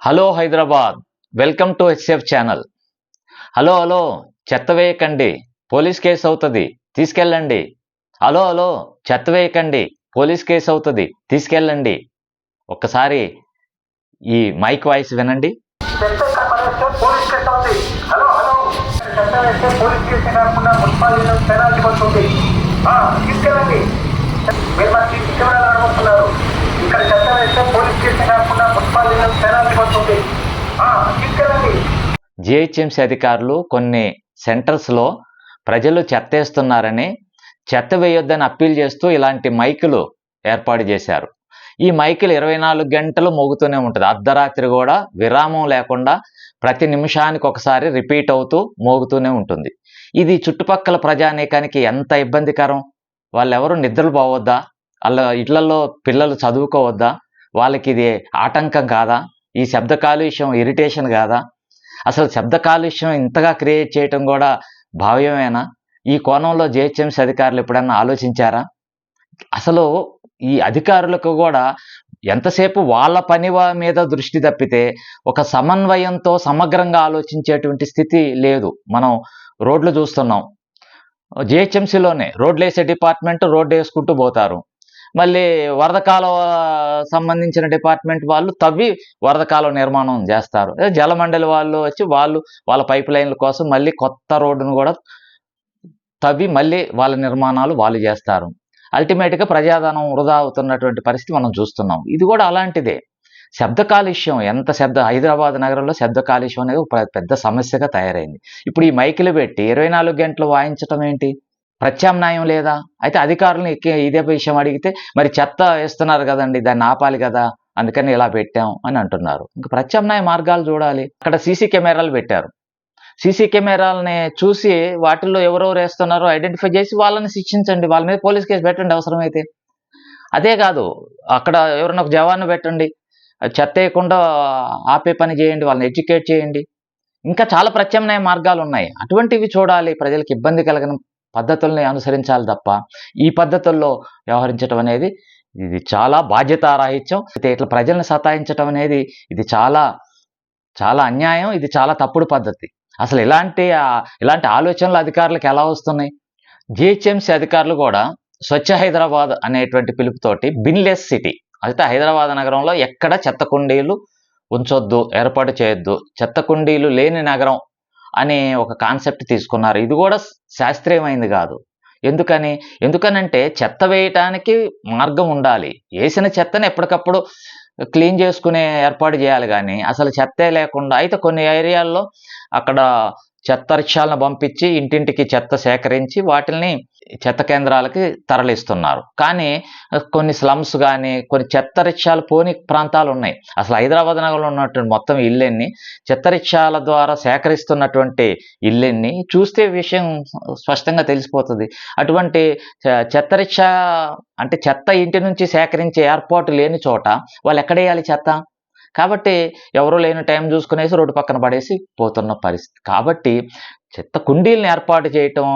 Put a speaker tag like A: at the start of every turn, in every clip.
A: Hello Hyderabad welcome to HF channel. Hello hello చెత్త వేయకండి police case అవుతుంది తీసుకెళ్ళండి. హలో హలో చెత్త వేయకండి పోలీస్ కేసు అవుతుంది తీసుకెళ్ళండి. ఒక్కసారి ఈ మైక్ వాయిస్ వినండి.
B: తీసుకెళ్ళండి పడేస్తే పోలీస్ కేసు అవుతుంది హలో హలో చెత్త వేస్తే పోలీస్ కేసు కాకుండా మున్సిపాలిటీ పెనాల్టీ పడుతుంది ఆ, తీసుకెళ్ళండి మీరు మరి సీసీ కెమెరాలు అడగొస్తున్నారు ఇక్కడ చెత్త వేస్తే పోలీస్ కేసు కాకుండా మున్సిపాలిటీ పెనాల్టీ పడుతుంది ఆ, తీసుకెళ్ళండి
A: జిహెచ్ఎంసీ అధికారులు కొన్ని సెంటర్స్లో ప్రజలు చెత్తేస్తున్నారని చెత్త వేయొద్దని అప్పీల్ చేస్తూ ఇలాంటి మైకులు ఏర్పాటు చేశారు. ఈ మైకులు ఇరవై నాలుగు గంటలు మోగుతూనే ఉంటుంది. అర్ధరాత్రి కూడా విరామం లేకుండా ప్రతి నిమిషానికి ఒకసారి రిపీట్ అవుతూ మోగుతూనే ఉంటుంది. ఇది చుట్టుపక్కల ప్రజానీకానికి ఎంత ఇబ్బందికరం? వాళ్ళెవరు నిద్రలు పోవద్దా? వాళ్ళ ఇళ్ళలో పిల్లలు చదువుకోవద్దా? వాళ్ళకి ఇది ఆటంకం కాదా? ఈ శబ్ద కాలుష్యం ఇరిటేషన్ కాదా? అసలు శబ్ద కాలుష్యం ఇంతగా క్రియేట్ చేయటం కూడా భావ్యమేనా? ఈ కోణంలో జిహెచ్ఎంసీ అధికారులు ఎప్పుడన్నా ఆలోచించారా? అసలు ఈ అధికారులకు కూడా ఎంతసేపు వాళ్ళ పని మీద దృష్టి తప్పితే ఒక సమన్వయంతో సమగ్రంగా ఆలోచించేటువంటి స్థితి లేదు. మనం రోడ్లు చూస్తున్నాం. జిహెచ్ఎంసీలోనే రోడ్లు వేసే డిపార్ట్మెంట్ రోడ్డు వేసుకుంటూ పోతారు. మళ్ళీ వరద కాలువ సంబంధించిన డిపార్ట్మెంట్ వాళ్ళు తవ్వి వరద కాలువ నిర్మాణం చేస్తారు. జలమండలి వాళ్ళు వచ్చి వాళ్ళు వాళ్ళ పైప్ లైన్ల కోసం మళ్ళీ కొత్త రోడ్డును కూడా తవ్వి మళ్ళీ వాళ్ళ నిర్మాణాలు వాళ్ళు చేస్తారు. అల్టిమేట్గా ప్రజాధనం వృధా అవుతున్నటువంటి పరిస్థితి మనం చూస్తున్నాం. ఇది కూడా అలాంటిదే. శబ్ద కాలుష్యం ఎంత శబ్ద హైదరాబాద్ నగరంలో శబ్ద కాలుష్యం అనేది పెద్ద సమస్యగా తయారైంది. ఇప్పుడు ఈ మైకులు పెట్టి ఇరవై నాలుగు గంటలు వాయించటం ఏంటి? ప్రత్యామ్నాయం లేదా? అయితే అధికారులను ఎక్కి ఇదే విషయం అడిగితే మరి చెత్త వేస్తున్నారు కదండి దాన్ని ఆపాలి కదా అందుకని ఇలా పెట్టాం అని అంటున్నారు. ఇంకా ప్రత్యామ్నాయ మార్గాలు చూడాలి. అక్కడ సీసీ కెమెరాలు పెట్టారు. సీసీ కెమెరాలని చూసి వాటిల్లో ఎవరెవరు వేస్తున్నారో ఐడెంటిఫై చేసి వాళ్ళని శిక్షించండి. వాళ్ళ మీద పోలీస్ కేసు పెట్టండి అవసరమైతే. అదే కాదు అక్కడ ఎవరైనా ఒక జవాను పెట్టండి. చెత్త వేయకుండా ఆపే పని చేయండి వాళ్ళని ఎడ్యుకేట్ చేయండి. ఇంకా చాలా ప్రత్యామ్నాయ మార్గాలు ఉన్నాయి. అటువంటివి చూడాలి. ప్రజలకు ఇబ్బంది కలగని పద్ధతుల్ని అనుసరించాలి తప్ప ఈ పద్ధతుల్లో వ్యవహరించడం అనేది ఇది చాలా బాధ్యతారాహిత్యం. అయితే ఇట్లా ప్రజల్ని సతాయించడం అనేది ఇది చాలా చాలా అన్యాయం ఇది చాలా తప్పుడు పద్ధతి. అసలు ఇలాంటి ఇలాంటి ఆలోచనలు అధికారులకు ఎలా వస్తున్నాయి? జిహెచ్ఎంసీ అధికారులు కూడా స్వచ్ఛ హైదరాబాద్ అనేటువంటి పిలుపుతోటి బిన్లెస్ సిటీ అయితే హైదరాబాద్ నగరంలో ఎక్కడ చెత్త కుండీలు ఉంచొద్దు ఏర్పాటు చేయొద్దు చెత్త కుండీలు లేని నగరం అనే ఒక కాన్సెప్ట్ తీసుకున్నారు. ఇది కూడా శాస్త్రీయమైంది కాదు. ఎందుకని? ఎందుకనంటే చెత్త వేయటానికి మార్గం ఉండాలి. వేసిన చెత్తను ఎప్పటికప్పుడు క్లీన్ చేసుకునే ఏర్పాటు చేయాలి కానీ అసలు చెత్తే లేకుండా అయితే కొన్ని ఏరియాల్లో అక్కడ చెత్త రిక్షాలను పంపించి ఇంటింటికి చెత్త సేకరించి వాటిని చెత్త కేంద్రాలకి తరలిస్తున్నారు. కానీ కొన్ని స్లమ్స్ కానీ కొన్ని చెత్త రిక్షాలు పోని ప్రాంతాలు ఉన్నాయి అసలు హైదరాబాద్ నగరంలో ఉన్నటువంటి మొత్తం ఇల్లెన్ని చెత్త రిక్షాల ద్వారా సేకరిస్తున్నటువంటి ఇల్లెన్ని చూస్తే విషయం స్పష్టంగా తెలిసిపోతుంది. అటువంటి చెత్త రిక్షా అంటే చెత్త ఇంటి నుంచి సేకరించే ఏర్పాటు లేని చోట వాళ్ళు ఎక్కడ వేయాలి చెత్త? కాబట్టి ఎవరు లేని టైం చూసుకునేసి రోడ్డు పక్కన పడేసి పోతున్న పరిస్థితి. కాబట్టి చెత్త కుండీలను ఏర్పాటు చేయటం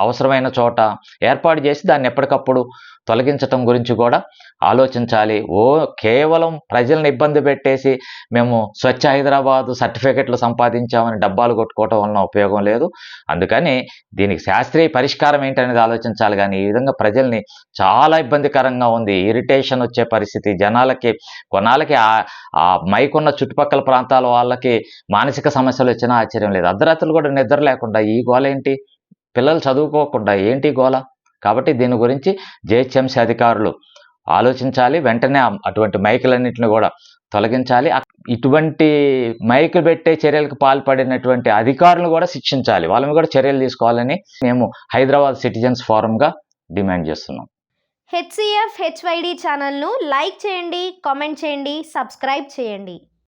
A: అవసరమైన చోట ఏర్పాటు చేసి దాన్ని ఎప్పటికప్పుడు తొలగించటం గురించి కూడా ఆలోచించాలి. ఓ కేవలం ప్రజలను ఇబ్బంది పెట్టేసి మేము స్వచ్ఛ హైదరాబాద్ సర్టిఫికెట్లు సంపాదించామని డబ్బాలు కొట్టుకోవటం వలన ఉపయోగం లేదు. అందుకని దీనికి శాస్త్రీయ పరిష్కారం ఏంటనేది ఆలోచించాలి. కానీ ఈ విధంగా ప్రజల్ని చాలా ఇబ్బందికరంగా ఉంది. ఇరిటేషన్ వచ్చే పరిస్థితి జనాలకి కొనాలకి ఆ- మైకున్న చుట్టుపక్కల ప్రాంతాల వాళ్ళకి మానసిక సమస్యలు వచ్చినా ఆశ్చర్యం లేదు. అర్ధరాత్రులు కూడా నిద్ర లేకుండా ఈ గోల ఏంటి? పిల్లలు చదువుకోకుండా ఏంటి గోల? కాబట్టి దీని గురించి జిహెచ్ఎంసీ అధికారులు ఆలోచించాలి వెంటనే అటువంటి మైకులన్నింటిని కూడా తొలగించాలి. ఇటువంటి మైకులు పెట్టే చర్యలకు పాల్పడినటువంటి అధికారులను కూడా శిక్షించాలి. వాళ్ళని కూడా చర్యలు తీసుకోవాలని మేము హైదరాబాద్ సిటిజన్స్ ఫోరంగా డిమాండ్ చేస్తున్నాం.
C: హెచ్సిఎఫ్ హెచ్వైడి ఛానల్ను లైక్ చేయండి కామెంట్ చేయండి సబ్స్క్రైబ్ చేయండి.